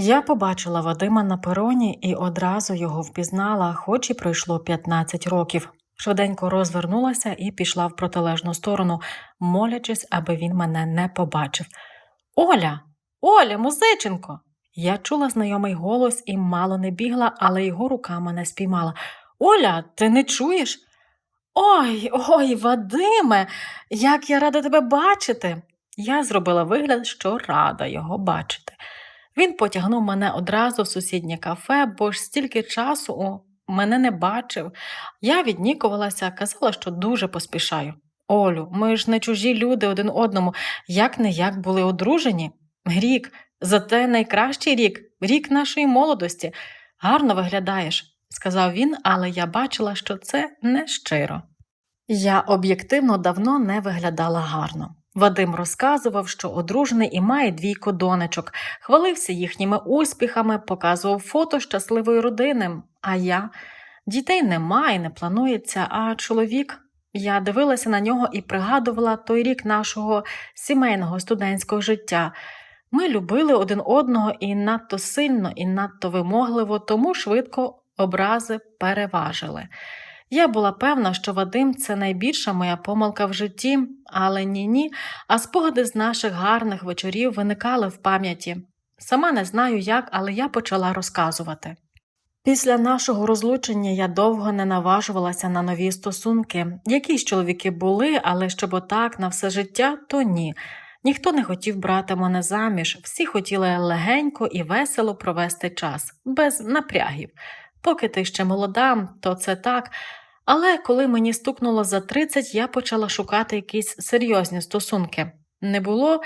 Я побачила Вадима на пероні і одразу його впізнала, хоч і пройшло 15 років. Швиденько розвернулася і пішла в протилежну сторону, молячись, аби він мене не побачив. Оля, Оля, музиченко. Я чула знайомий голос і мало не бігла, але його рука мене спіймала. Оля, ти не чуєш? Ой, ой, Вадиме, як я рада тебе бачити. Я зробила вигляд, що рада його бачити. Він потягнув мене одразу в сусіднє кафе, бо ж стільки часу мене не бачив. Я віднікувалася, казала, що дуже поспішаю. Олю, ми ж не чужі люди один одному, як не як були одружені. Рік, зате найкращий рік, рік нашої молодості. Гарно виглядаєш, сказав він, але я бачила, що це не щиро. Я об'єктивно давно не виглядала гарно. Вадим розказував, що одружений і має двійко донечок, хвалився їхніми успіхами, показував фото щасливої родини. А я дітей немає, не планується, а чоловік. Я дивилася на нього і пригадувала той рік нашого сімейного студентського життя. Ми любили один одного і надто сильно, і надто вимогливо, тому швидко образи переважили. Я була певна, що Вадим це найбільша моя помилка в житті, але ні-ні, а спогади з наших гарних вечорів виникали в пам'яті. Сама не знаю як, але я почала розказувати. Після нашого розлучення я довго не наважувалася на нові стосунки. Якісь чоловіки були, але щоб отак на все життя, то ні. Ніхто не хотів брати мене заміж, всі хотіли легенько і весело провести час, без напрягів. Поки ти ще молода, то це так. Але коли мені стукнуло за 30, я почала шукати якісь серйозні стосунки. Не було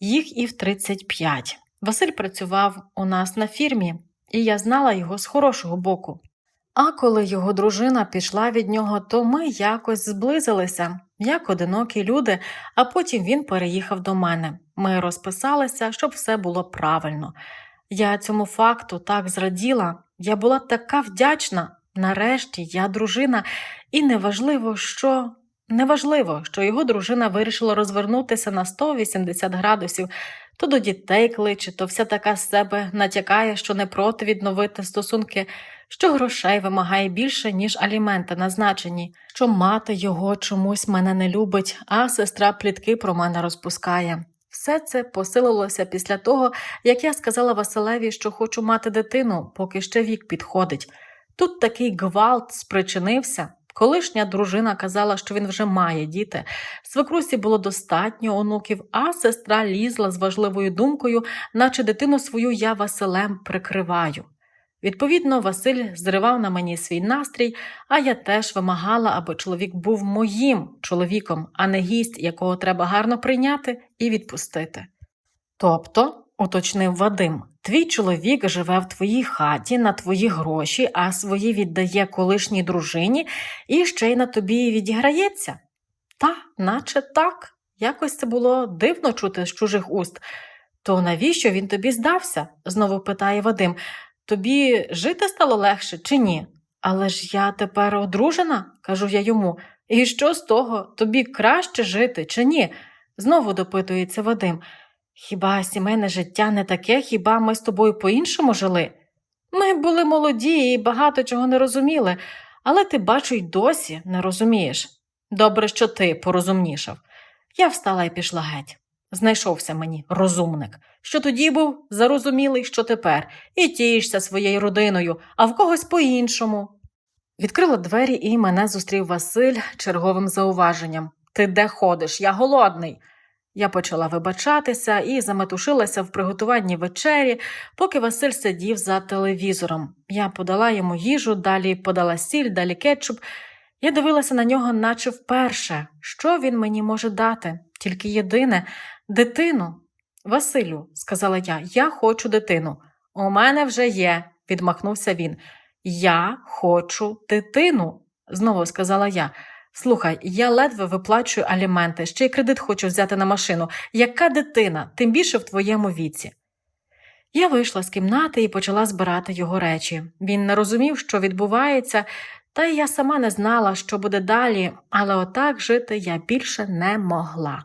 їх і в 35. Василь працював у нас на фірмі, і я знала його з хорошого боку. А коли його дружина пішла від нього, то ми якось зблизилися, як одинокі люди, а потім він переїхав до мене. Ми розписалися, щоб все було правильно. Я цьому факту так зраділа, я була така вдячна. Нарешті я дружина, і неважливо, що неважливо, що його дружина вирішила розвернутися на 180 градусів, то до дітей кличе, то вся така з себе натякає, що не проти відновити стосунки, що грошей вимагає більше, ніж аліменти назначені, що мати його чомусь мене не любить, а сестра плітки про мене розпускає. Все це посилилося після того, як я сказала Василеві, що хочу мати дитину, поки ще вік підходить. Тут такий гвалт спричинився. Колишня дружина казала, що він вже має діти. Свекрусі було достатньо онуків, а сестра лізла з важливою думкою, наче дитину свою я Василем прикриваю. Відповідно, Василь зривав на мені свій настрій, а я теж вимагала, аби чоловік був моїм чоловіком, а не гість, якого треба гарно прийняти і відпустити. Тобто, уточнив Вадим, твій чоловік живе в твоїй хаті на твої гроші, а свої віддає колишній дружині і ще й на тобі відіграється? Та, наче так. Якось це було дивно чути з чужих уст. То навіщо він тобі здався? знову питає Вадим. Тобі жити стало легше чи ні? Але ж я тепер одружена, кажу я йому. І що з того? Тобі краще жити чи ні? Знову допитується Вадим. Хіба сімейне життя не таке, хіба ми з тобою по-іншому жили? Ми були молоді і багато чого не розуміли, але ти, бачу, й досі не розумієш. Добре, що ти порозумнішав. Я встала і пішла геть. Знайшовся мені розумник, що тоді був зарозумілий, що тепер, і тішся своєю родиною, а в когось по-іншому. Відкрила двері, і мене зустрів Василь черговим зауваженням Ти де ходиш? Я голодний. Я почала вибачатися і заметушилася в приготуванні вечері, поки Василь сидів за телевізором. Я подала йому їжу, далі подала сіль, далі кетчуп. Я дивилася на нього, наче вперше, що він мені може дати, тільки єдине дитину. Василю, сказала я, я хочу дитину. У мене вже є, відмахнувся він. Я хочу дитину, знову сказала я. Слухай, я ледве виплачую аліменти, ще й кредит хочу взяти на машину. Яка дитина, тим більше в твоєму віці. Я вийшла з кімнати і почала збирати його речі. Він не розумів, що відбувається, та й я сама не знала, що буде далі, але отак жити я більше не могла.